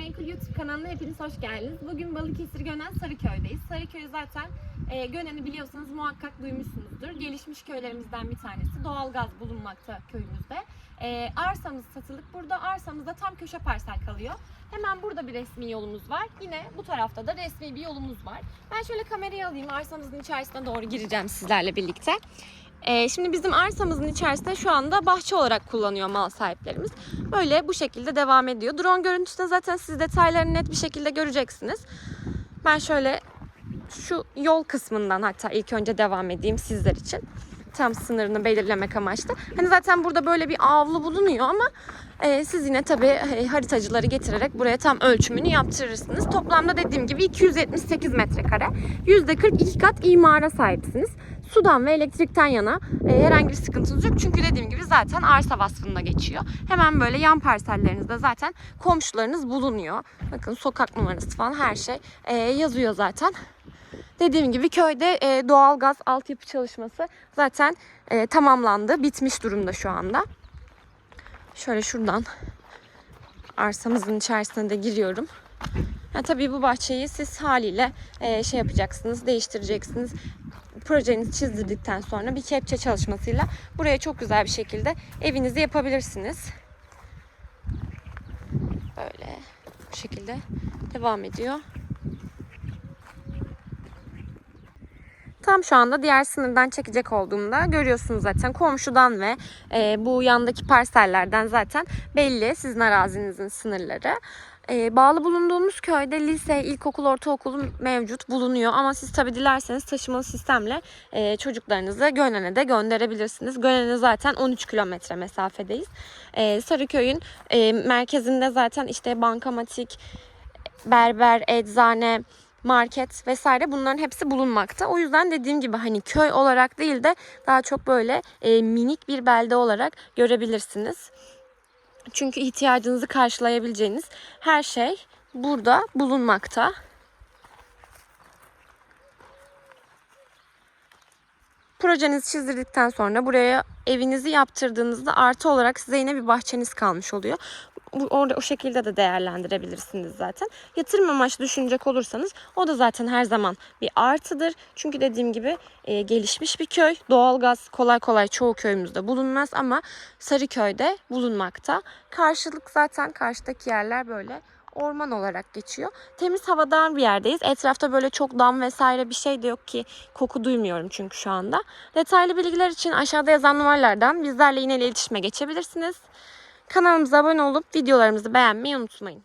Gayrimenkul YouTube kanalına hepiniz hoş geldiniz. Bugün Balıkesir Gönen Sarıköy'deyiz. Sarıköy zaten e, Gönen'i biliyorsanız muhakkak duymuşsunuzdur. Gelişmiş köylerimizden bir tanesi. Doğalgaz bulunmakta köyümüzde. E, arsamız satılık. Burada arsamızda tam köşe parsel kalıyor. Hemen burada bir resmi yolumuz var. Yine bu tarafta da resmi bir yolumuz var. Ben şöyle kamerayı alayım. Arsamızın içerisine doğru gireceğim sizlerle birlikte. Ee, şimdi bizim arsamızın içerisinde şu anda bahçe olarak kullanıyor mal sahiplerimiz. Böyle bu şekilde devam ediyor. Drone görüntüsünde zaten siz detaylarını net bir şekilde göreceksiniz. Ben şöyle şu yol kısmından hatta ilk önce devam edeyim sizler için. Tam sınırını belirlemek amaçlı. Hani zaten burada böyle bir avlu bulunuyor ama e, siz yine tabii e, haritacıları getirerek buraya tam ölçümünü yaptırırsınız. Toplamda dediğim gibi 278 metrekare. %40 iki kat imara sahipsiniz. Sudan ve elektrikten yana e, herhangi bir sıkıntınız yok. Çünkü dediğim gibi zaten arsa vasfında geçiyor. Hemen böyle yan parsellerinizde zaten komşularınız bulunuyor. Bakın sokak numarası falan her şey e, yazıyor zaten. Dediğim gibi köyde e, doğalgaz altyapı çalışması zaten e, tamamlandı. Bitmiş durumda şu anda. Şöyle şuradan arsamızın içerisine de giriyorum. Ha, tabii bu bahçeyi siz haliyle e, şey yapacaksınız, değiştireceksiniz. Projenizi çizdirdikten sonra bir kepçe çalışmasıyla buraya çok güzel bir şekilde evinizi yapabilirsiniz. Böyle bu şekilde devam ediyor. Tam şu anda diğer sınırdan çekecek olduğumda görüyorsunuz zaten komşudan ve e, bu yandaki parsellerden zaten belli sizin arazinizin sınırları. E, bağlı bulunduğumuz köyde lise, ilkokul, ortaokul mevcut bulunuyor ama siz tabi dilerseniz taşımalı sistemle e, çocuklarınızı Gönen'e de gönderebilirsiniz. Gönen'e zaten 13 kilometre mesafedeyiz. E, Sarıköy'ün e, merkezinde zaten işte bankamatik, berber, eczane, market vesaire bunların hepsi bulunmakta. O yüzden dediğim gibi hani köy olarak değil de daha çok böyle e, minik bir belde olarak görebilirsiniz. Çünkü ihtiyacınızı karşılayabileceğiniz her şey burada bulunmakta. Projenizi çizdirdikten sonra buraya evinizi yaptırdığınızda artı olarak size yine bir bahçeniz kalmış oluyor. Orada o şekilde de değerlendirebilirsiniz zaten. Yatırım amaçlı düşünecek olursanız o da zaten her zaman bir artıdır. Çünkü dediğim gibi e, gelişmiş bir köy. Doğalgaz kolay kolay çoğu köyümüzde bulunmaz ama Sarıköy'de bulunmakta. Karşılık zaten karşıdaki yerler böyle orman olarak geçiyor. Temiz havadan bir yerdeyiz. Etrafta böyle çok dam vesaire bir şey de yok ki koku duymuyorum çünkü şu anda. Detaylı bilgiler için aşağıda yazan numaralardan bizlerle yine iletişime geçebilirsiniz. Kanalımıza abone olup videolarımızı beğenmeyi unutmayın.